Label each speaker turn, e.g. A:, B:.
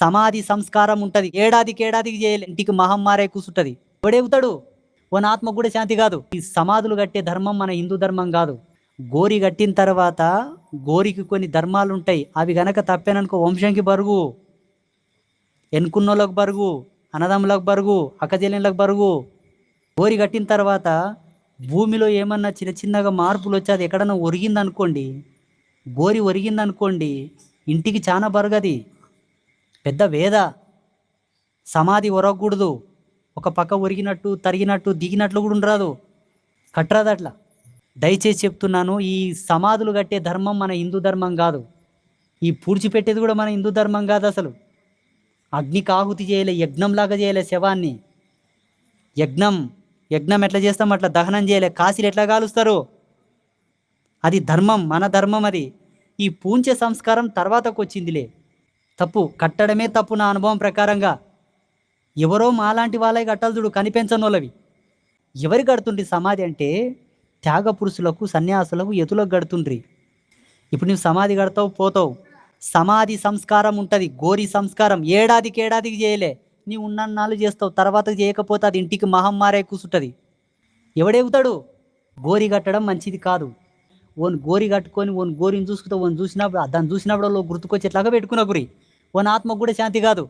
A: సమాధి సంస్కారం ఉంటుంది. ఏడాదికి ఏడాదికి చేయలే. ఇంటికి మహమ్మారే కూర్చుంటుంది ఎవడేవుతాడు వన ఆత్మ కూడా శాంతి కాదు. ఈ సమాధులు కట్టే ధర్మం మన హిందూ ధర్మం కాదు. గోరి కట్టిన తర్వాత గోరికి కొన్ని ధర్మాలు ఉంటాయి అవి గనక తప్పేననుకో వంశంకి బరుగు ఎన్నుకున్నోళ్ళకు బరుగు అన్నదమ్ములకు బరుగు అక్కజెల్లెళ్ళకి బరుగు గోరి కట్టిన తర్వాత భూమిలో ఏమన్నా చిన్న చిన్నగా మార్పులు వచ్చి అది ఎక్కడన్నా ఒరిగిందనుకోండి గోరి ఒరిగిందనుకోండి ఇంటికి చాలా బరుగది. పెద్ద వేద. సమాధి ఒరగకూడదు. ఒక పక్క ఒరిగినట్టు తరిగినట్టు దిగినట్లు కూడా ఉండరాదు. కట్టరాదు అట్లా. దయచేసి చెప్తున్నాను ఈ సమాధులు కట్టే ధర్మం మన హిందూ ధర్మం కాదు. ఈ పూడ్చిపెట్టేది కూడా మన హిందూ ధర్మం కాదు అసలు. అగ్నికి ఆహుతి చేయలే యజ్ఞంలాగా చేయలే శవాన్ని. యజ్ఞం యజ్ఞం ఎట్లా చేస్తాం అట్లా దహనం చేయలే. కాశీలు ఎట్లా కాలుస్తారు? అది ధర్మం మన ధర్మం అది. ఈ పూంచే సంస్కారం తర్వాతకు వచ్చిందిలే తప్పు. కట్టడమే తప్పు నా అనుభవం ప్రకారంగా. ఎవరో మాలాంటి వాళ్ళే కట్టాలి చూడు కనిపించని వాళ్ళవి ఎవరు కడుతుండ్రి సమాధి అంటే త్యాగ పురుషులకు సన్యాసులకు ఎతులకు కడుతుండ్రి. ఇప్పుడు నువ్వు సమాధి కడతావు పోతావు. సమాధి సంస్కారం ఉంటుంది గోరి సంస్కారం. ఏడాదికి ఏడాదికి చేయలే. నీవు ఉన్నన్నాళ్ళు చేస్తావు తర్వాత చేయకపోతే అది ఇంటికి మహమ్మారే కూసుంటుంది. ఎవడెగుతాడు? గోరి కట్టడం మంచిది కాదు. ఓన్ గోరి కట్టుకొని ఓన్ గోరిని చూసుకుంటావు ఓన్ చూసినప్పుడు దాన్ని చూసినప్పుడు గుర్తుకొచ్చేట్లాగా పెట్టుకున్న గురి. ఓన్ ఆత్మకు కూడా శాంతి కాదు